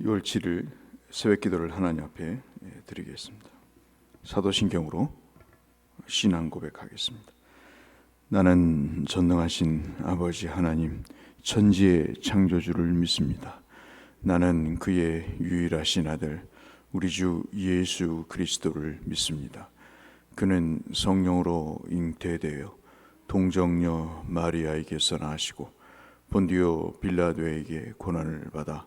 6월 7일 새벽 기도를 하나님 앞에 예, 드리겠습니다. 사도신경으로 신앙 고백하겠습니다. 나는 전능하신 아버지 하나님 천지의 창조주를 믿습니다. 나는 그의 유일하신 아들 우리 주 예수 그리스도를 믿습니다. 그는 성령으로 잉태되어 동정녀 마리아에게서 나시고 본디오 빌라도에게 고난을 받아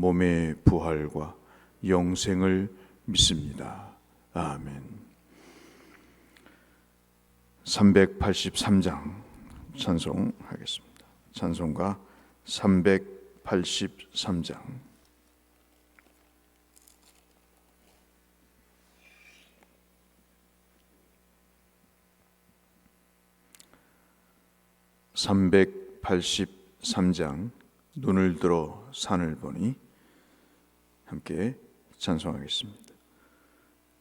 몸의 부활과 영생을 믿습니다. 아멘. 383장 찬송하겠습니다. 찬송가 383장 (383장) 눈을 들어 산을 보니 함께 찬송하겠습니다.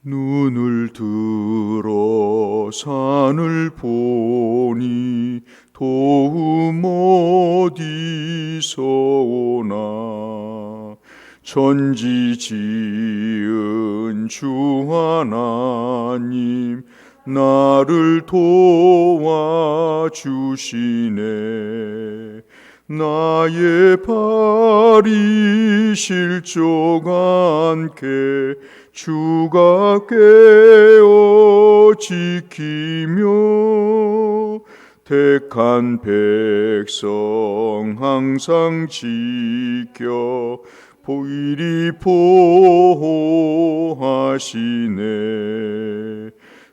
눈을 들어 산을 보니 도움 어디서 오나 천지 지은 주 하나님 나를 도와주시네 나의 발이 실족 않게 주가 깨어 지키며 택한 백성 항상 지켜 보일이 보호하시네.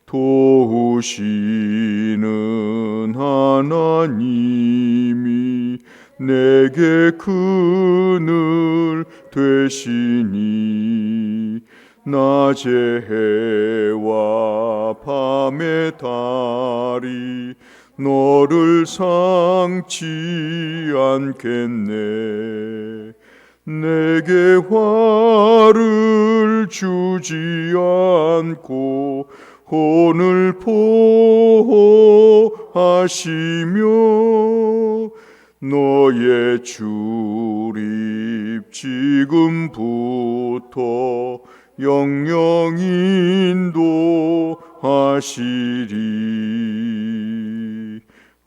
도우시는 하나님이 내게 그늘 되시니 낮의 해와 밤의 달이 너를 상치 않겠네. 내게 화를 주지 않고 혼을 보호하시며 너의 출입 지금부터 영영 인도하시리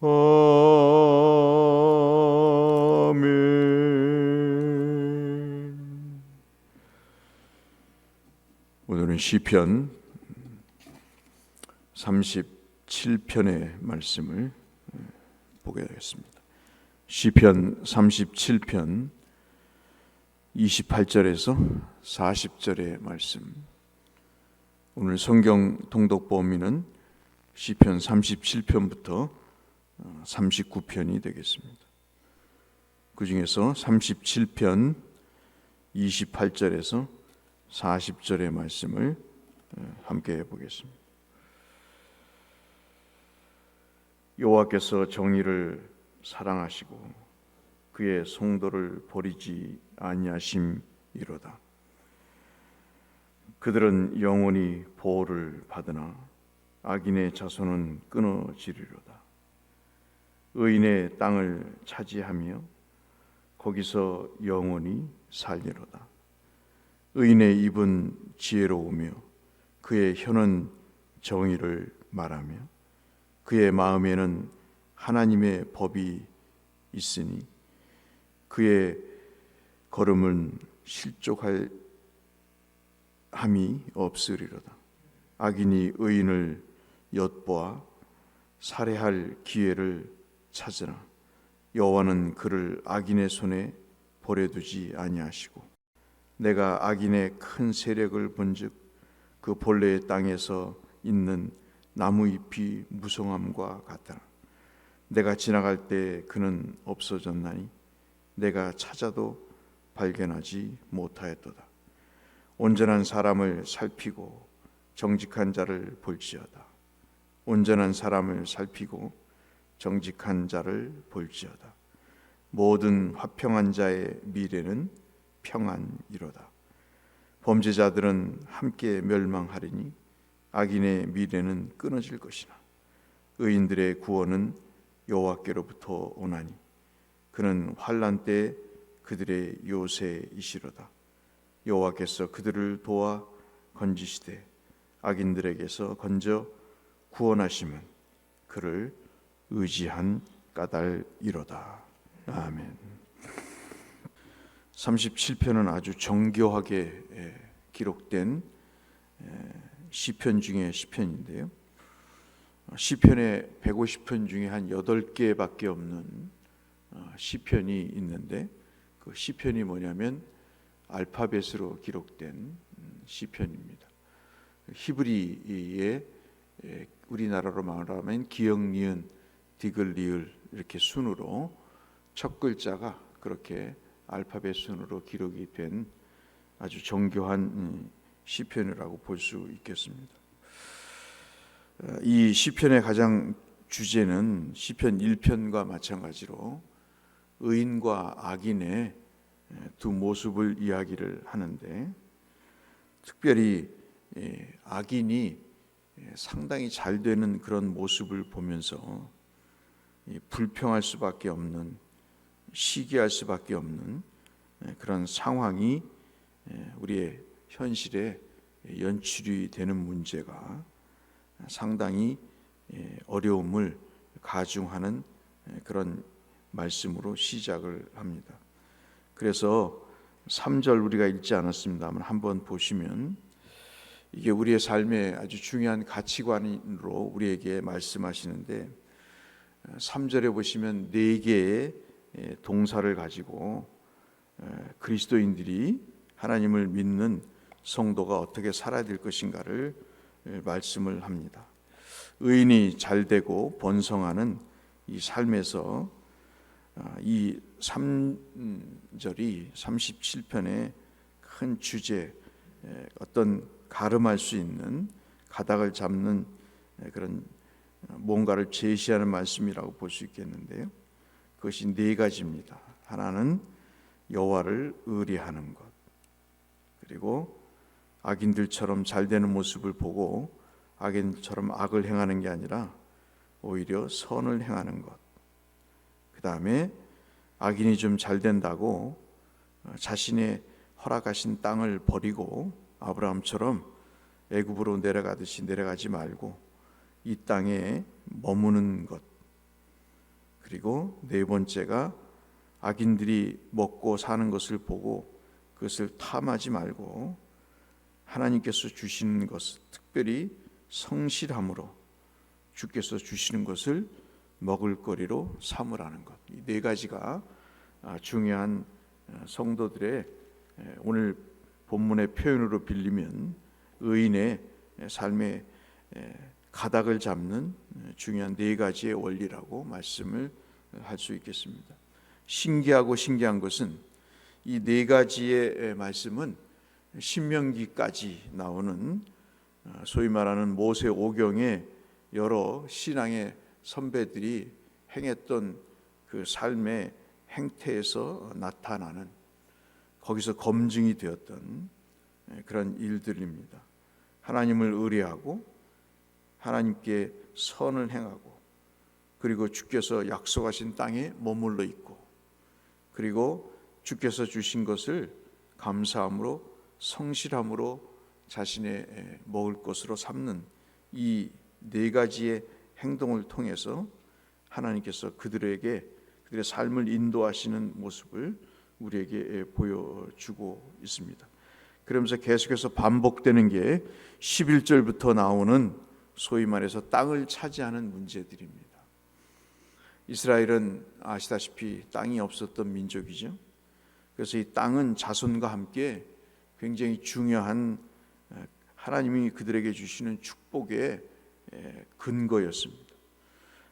아멘 오늘은 시편 37편의 말씀을 보게 되겠습니다. 시편 37편 28절에서 40절의 말씀. 오늘 성경 통독 범위는 시편 37편부터 39편이 되겠습니다. 그 중에서 37편 28절에서 40절의 말씀을 함께 보겠습니다. 여호와께서 정의를 사랑하시고 그의 성도를 버리지 아니하심이로다. 그들은 영원히 보호를 받으나 악인의 자손은 끊어지리로다. 의인의 땅을 차지하며 거기서 영원히 살리로다. 의인의 입은 지혜로우며 그의 혀는 정의를 말하며 그의 마음에는 하나님의 법이 있으니 그의 걸음은 실족할 함이 없으리로다. 악인이 의인을 엿보아 살해할 기회를 찾으나 여호와는 그를 악인의 손에 버려두지 아니하시고 내가 악인의 큰 세력을 본즉 그 본래의 땅에서 있는 나무 잎이 무성함과 같더라. 내가 지나갈 때 그는 없어졌나니 내가 찾아도 발견하지 못하였도다. 온전한 사람을 살피고 정직한 자를 볼지어다. 온전한 사람을 살피고 정직한 자를 볼지어다. 모든 화평한 자의 미래는 평안이로다. 범죄자들은 함께 멸망하리니 악인의 미래는 끊어질 것이나 의인들의 구원은 여호와께로부터 오나니 그는 환난 때 그들의 요새이시로다. 여호와께서 그들을 도와 건지시되 악인들에게서 건져 구원하시면 그를 의지한 까닭이로다. 아멘. 37편은 아주 정교하게 예, 기록된 예, 시편 중에 시편인데요. 시편의 150편 중에 한 8개밖에 없는 어, 시편이 있는데 그 시편이 뭐냐면 알파벳으로 기록된 음, 시편입니다. 히브리의 예, 우리나라로 말하면 기역 니은 디글 리을 이렇게 순으로 첫 글자가 그렇게 알파벳 순으로 기록이 된 아주 정교한 음, 시편이라고 볼 수 있겠습니다. 어, 이 시편의 가장 주제는 시편 1편과 마찬가지로 의인과 악인의 두 모습을 이야기를 하는데 특별히 예, 악인이 상당히 잘 되는 그런 모습을 보면서 불평할 수밖에 없는 시기할 수밖에 없는 그런 상황이 우리의 현실에 연출이 되는 문제가 상당히 어려움을 가중하는 그런 말씀으로 시작을 합니다. 그래서 3절 우리가 읽지 않았습니다만 한번 보시면 이게 우리의 삶의 아주 중요한 가치관으로 우리에게 말씀하시는데 3절에 보시면 네 개의 동사를 가지고 그리스도인들이 하나님을 믿는 성도가 어떻게 살아야 될 것인가를 말씀을 합니다. 의인이 잘 되고 번성하는 이 삶에서 아, 이 3절이 37편의 큰 주제 어떤 가름할 수 있는 가닥을 잡는 그런 뭔가를 제시하는 말씀이라고 볼 수 있겠는데요. 그것이 네 가지입니다. 하나는 여호와를 의리하는 것. 그리고 악인들처럼 잘 되는 모습을 보고 악인처럼 악을 행하는 게 아니라 오히려 선을 행하는 것. 그 다음에 악인이 좀 잘 된다고 어, 자신의 허락하신 땅을 버리고 아브라함처럼 애굽으로 내려가듯이 내려가지 말고 이 땅에 머무는 것. 그리고 네 번째가 악인들이 먹고 사는 것을 보고 그것을 탐하지 말고 하나님께서 주시는 것, 특별히 성실함으로 주께서 주시는 것을 먹을거리로 삼으라는 것. 이 네 가지가 아, 중요한 어, 성도들의 오늘 본문의 표현으로 빌리면 의인의 삶의 가닥을 잡는 중요한 네 가지의 원리라고 말씀을 할 수 있겠습니다. 신기하고 신기한 것은 이 네 가지의 말씀은 신명기까지 나오는 어, 소위 말하는 모세 오경의 여러 신앙의 선배들이 행했던 그 삶의 행태에서 나타나는 거기서 검증이 되었던 예, 그런 일들입니다. 하나님을 의뢰하고 하나님께 선을 행하고 그리고 주께서 약속하신 땅에 머물러 있고 그리고 주께서 주신 것을 감사함으로 성실함으로 자신의 예, 먹을 것으로 삼는 이 네 가지의 행동을 통해서 하나님께서 그들에게 그들의 삶을 인도하시는 모습을 우리에게 보여주고 있습니다. 그러면서 계속해서 반복되는 게 11절부터 나오는 소위 말해서 땅을 차지하는 문제들입니다. 이스라엘은 아시다시피 땅이 없었던 민족이죠. 그래서 이 땅은 자손과 함께 굉장히 중요한 하나님이 그들에게 주시는 축복의 근거였습니다.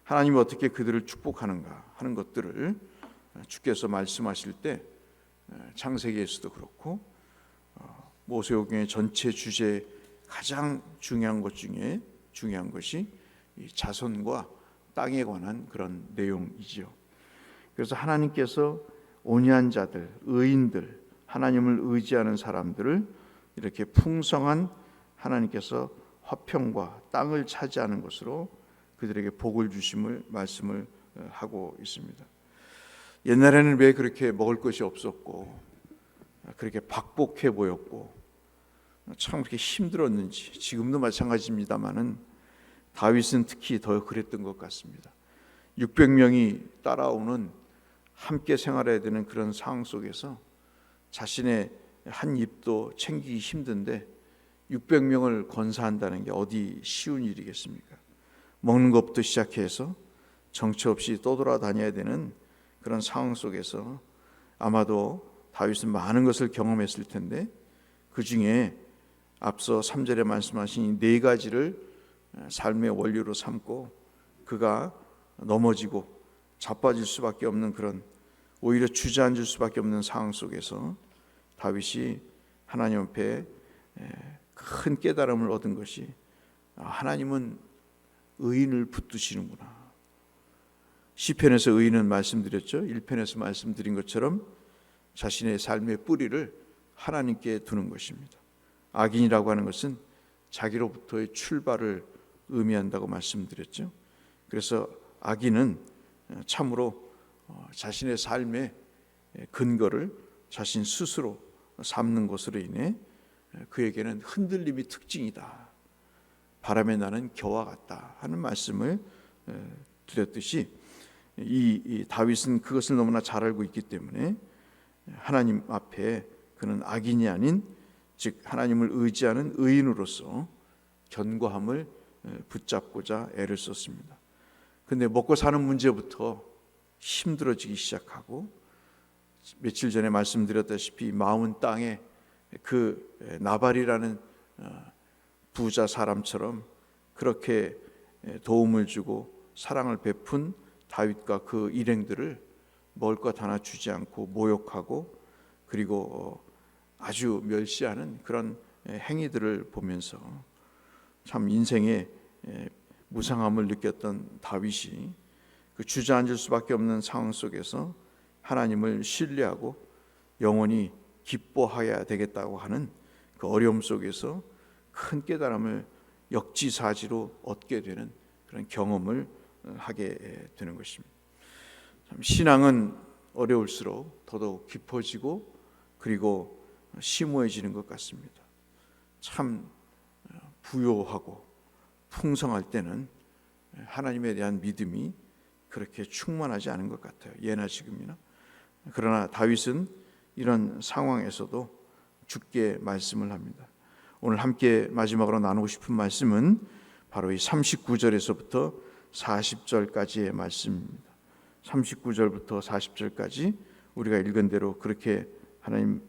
하나님이 어떻게 그들을 축복하는가 하는 것들을 주께서 말씀하실 때 창세기에서도 그렇고 어, 모세오경의 전체 주제 가장 중요한 것 중에 중요한 것이 이 자손과 땅에 관한 그런 내용이지요. 그래서 하나님께서 온유한 자들, 의인들, 하나님을 의지하는 사람들을 이렇게 풍성한 하나님께서 화평과 땅을 차지하는 것으로 그들에게 복을 주심을 말씀을 어, 하고 있습니다. 옛날에는 왜 그렇게 먹을 것이 없었고 그렇게 박복해 보였고 참 그렇게 힘들었는지 지금도 마찬가지입니다만은 다윗은 특히 더 그랬던 것 같습니다. 600명이 따라오는 함께 생활해야 되는 그런 상황 속에서 자신의 한 입도 챙기기 힘든데 600명을 건사한다는 게 어디 쉬운 일이겠습니까? 먹는 것부터 시작해서 정처 없이 떠돌아다녀야 되는 그런 상황 속에서 아마도 다윗은 많은 것을 경험했을 텐데 그 중에 앞서 3절에 말씀하신 이네 가지를 삶의 원료로 삼고 그가 넘어지고 자빠질 수밖에 없는 그런 오히려 주저앉을 수밖에 없는 상황 속에서 다윗이 하나님 앞에 큰 깨달음을 얻은 것이 아, 하나님은 의인을 붙드시는구나. 시편에서 의인은 말씀드렸죠. 1편에서 말씀드린 것처럼 자신의 삶의 뿌리를 하나님께 두는 것입니다. 악인이라고 하는 것은 자기로부터의 출발을 의미한다고 말씀드렸죠. 그래서 악인은 참으로 어, 자신의 삶의 근거를 자신 스스로 삼는 것으로 인해 그에게는 흔들림이 특징이다. 바람에 나는 겨와 같다 하는 말씀을 드렸듯이 이, 이 다윗은 그것을 너무나 잘 알고 있기 때문에 하나님 앞에 그는 악인이 아닌 즉 하나님을 의지하는 의인으로서 견고함을 붙잡고자 애를 썼습니다. 근데 먹고 사는 문제부터 힘들어지기 시작하고 며칠 전에 말씀드렸다시피 마운 땅에 그 나발이라는 어, 부자 사람처럼 그렇게 도움을 주고 사랑을 베푼 다윗과 그 일행들을 먹을 것 하나 주지 않고 모욕하고 그리고 어, 아주 멸시하는 그런 행위들을 보면서 참 인생의 무상함을 느꼈던 다윗이 그 주저앉을 수밖에 없는 상황 속에서 하나님을 신뢰하고 영원히 기뻐하여야 되겠다고 하는 그 어려움 속에서 큰 깨달음을 역지사지로 얻게 되는 그런 경험을 어, 하게 되는 것입니다. 신앙은 어려울수록 더더욱 깊어지고 그리고 심오해지는 것 같습니다. 참 어, 부요하고 풍성할 때는 하나님에 대한 믿음이 그렇게 충만하지 않은 것 같아요. 예나 지금이나. 그러나 다윗은 이런 상황에서도 죽게 말씀을 합니다. 오늘 함께 마지막으로 나누고 싶은 말씀은 바로 이 39절에서부터 40절까지의 말씀입니다. 39절부터 40절까지 우리가 읽은 대로 그렇게 하나님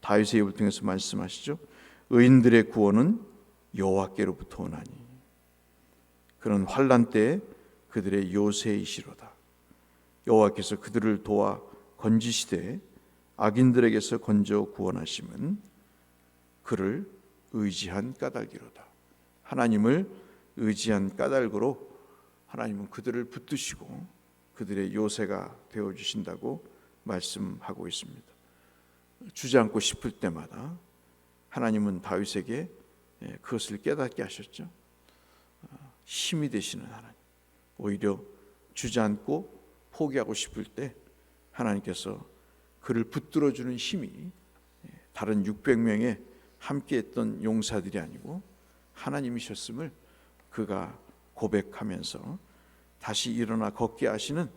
다윗의 입을 통해서 말씀하시죠. 의인들의 구원은 여호와께로부터 오나니 그런 환란 때 그들의 요새이시로다. 여호와께서 그들을 도와 건지시되 악인들에게서 건져 구원하심은 그를 의지한 까닭이로다. 하나님을 의지한 까닭으로 하나님은 그들을 붙드시고 그들의 요새가 되어 주신다고 말씀하고 있습니다. 주지 않고 싶을 때마다 하나님은 다윗에게 예, 그것을 깨닫게 하셨죠. 아, 힘이 되시는 하나님. 오히려 주저앉고 포기하고 싶을 때 하나님께서 그를 붙들어 주는 힘이 다른 600명의 함께했던 용사들이 아니고 하나님이셨음을 그가 고백하면서 다시 일어나 걷게 하시는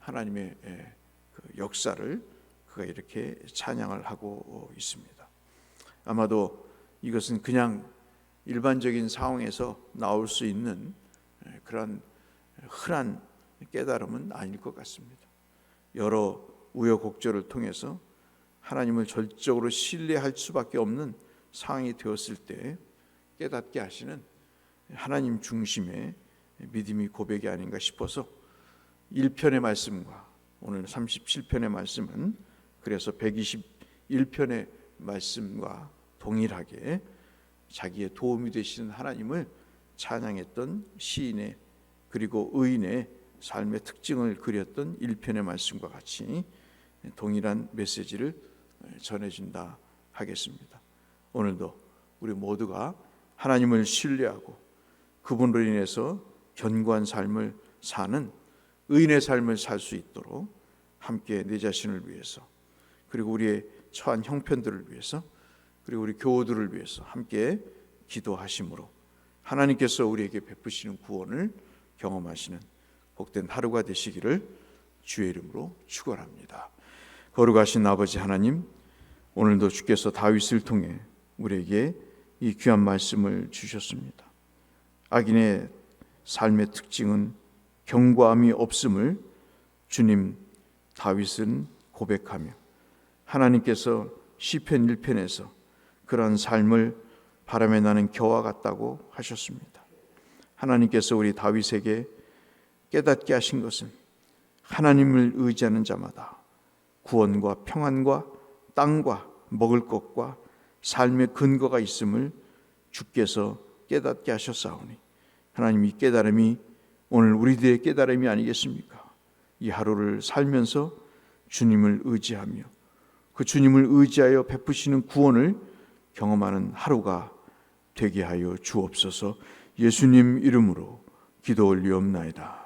하나님의 그 역사를 그가 이렇게 찬양을 하고 있습니다. 아마도 이것은 그냥 일반적인 상황에서 나올 수 있는 그런 흔한 깨달음은 아닐 것 같습니다. 여러 우여곡절을 통해서 하나님을 절적으로 신뢰할 수밖에 없는 상황이 되었을 때 깨닫게 하시는 하나님 중심의 믿음이 고백이 아닌가 싶어서 1편의 말씀과 오늘 37편의 말씀은 그래서 121편의 말씀과 동일하게 자기의 도움이 되시는 하나님을 찬양했던 시인의 그리고 의인의 삶의 특징을 그렸던 1편의 말씀과 같이 동일한 메시지를 전해준다 하겠습니다. 오늘도 우리 모두가 하나님을 신뢰하고 그분으로 인해서 견고한 삶을 사는 의인의 삶을 살 수 있도록 함께 내 자신을 위해서 그리고 우리의 처한 형편들을 위해서 그리고 우리 교우들을 위해서 함께 기도하심으로 하나님께서 우리에게 베푸시는 구원을 경험하시는 복된 하루가 되시기를 주의 이름으로 축원합니다. 거룩하신 아버지 하나님 오늘도 주께서 다윗을 통해 우리에게 이 귀한 말씀을 주셨습니다. 악인의 삶의 특징은 경고함이 없음을 주님 다윗은 고백하며 하나님께서 시편 1편에서 그러한 삶을 바람에 나는 겨와 같다고 하셨습니다. 하나님께서 우리 다윗에게 깨닫게 하신 것은 하나님을 의지하는 자마다 구원과 평안과 땅과 먹을 것과 삶의 근거가 있음을 주께서 깨닫게 하셨사오니 하나님 이 깨달음이 오늘 우리들의 깨달음이 아니겠습니까? 이 하루를 살면서 주님을 의지하며 그 주님을 의지하여 베푸시는 구원을 경험하는 하루가 되게 하여 주옵소서. 예수님 이름으로 기도 올리옵나이다.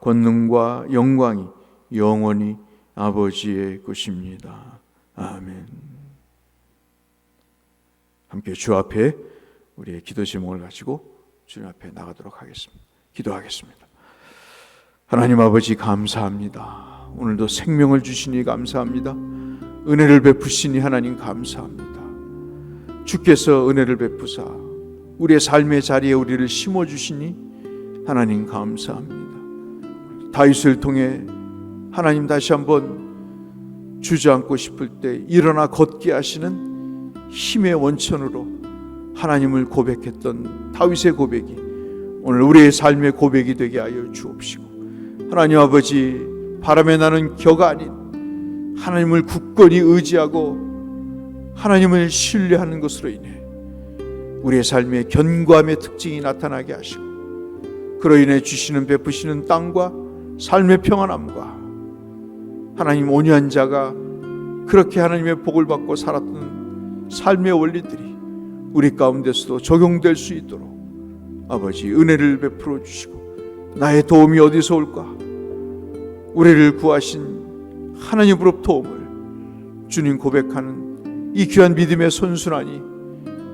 권능과 영광이 영원히 아버지의 것입니다. 아멘. 함께 주 앞에 우리의 기도 제목을 가지고 주님 앞에 나가도록 하겠습니다. 기도하겠습니다. 하나님 아버지 감사합니다. 오늘도 생명을 주시니 감사합니다. 은혜를 베푸시니 하나님 감사합니다. 주께서 은혜를 베푸사 우리의 삶의 자리에 우리를 심어 주시니 하나님 감사합니다. 다윗을 통해 하나님 다시 한번 주저앉고 싶을 때 일어나 걷게 하시는 힘의 원천으로 하나님을 고백했던 다윗의 고백이 오늘 우리의 삶의 고백이 되게 하여 주옵시고 하나님 아버지 바람에 나는 격가 아닌 하나님을 굳건히 의지하고 하나님을 신뢰하는 것으로 인해 우리의 삶의 견고함의 특징이 나타나게 하시고 그로 인해 주시는 베푸시는 땅과 삶의 평안함과 하나님 온유한 자가 그렇게 하나님의 복을 받고 살았던 삶의 원리들이 우리 가운데서도 적용될 수 있도록 아버지 은혜를 베풀어 주시고 나의 도움이 어디서 올까? 우리를 구하신 하나님으로 도움을 주님 고백하는 이 귀한 믿음의 손순환이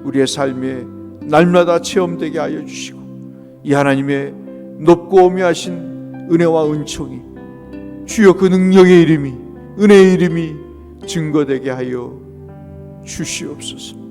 우리의 삶에 날마다 체험되게 하여 주시고 이 하나님의 높고 오묘하신 은혜와 은총이 주여 그 능력의 이름이 은혜의 이름이 증거되게 하여 주시옵소서.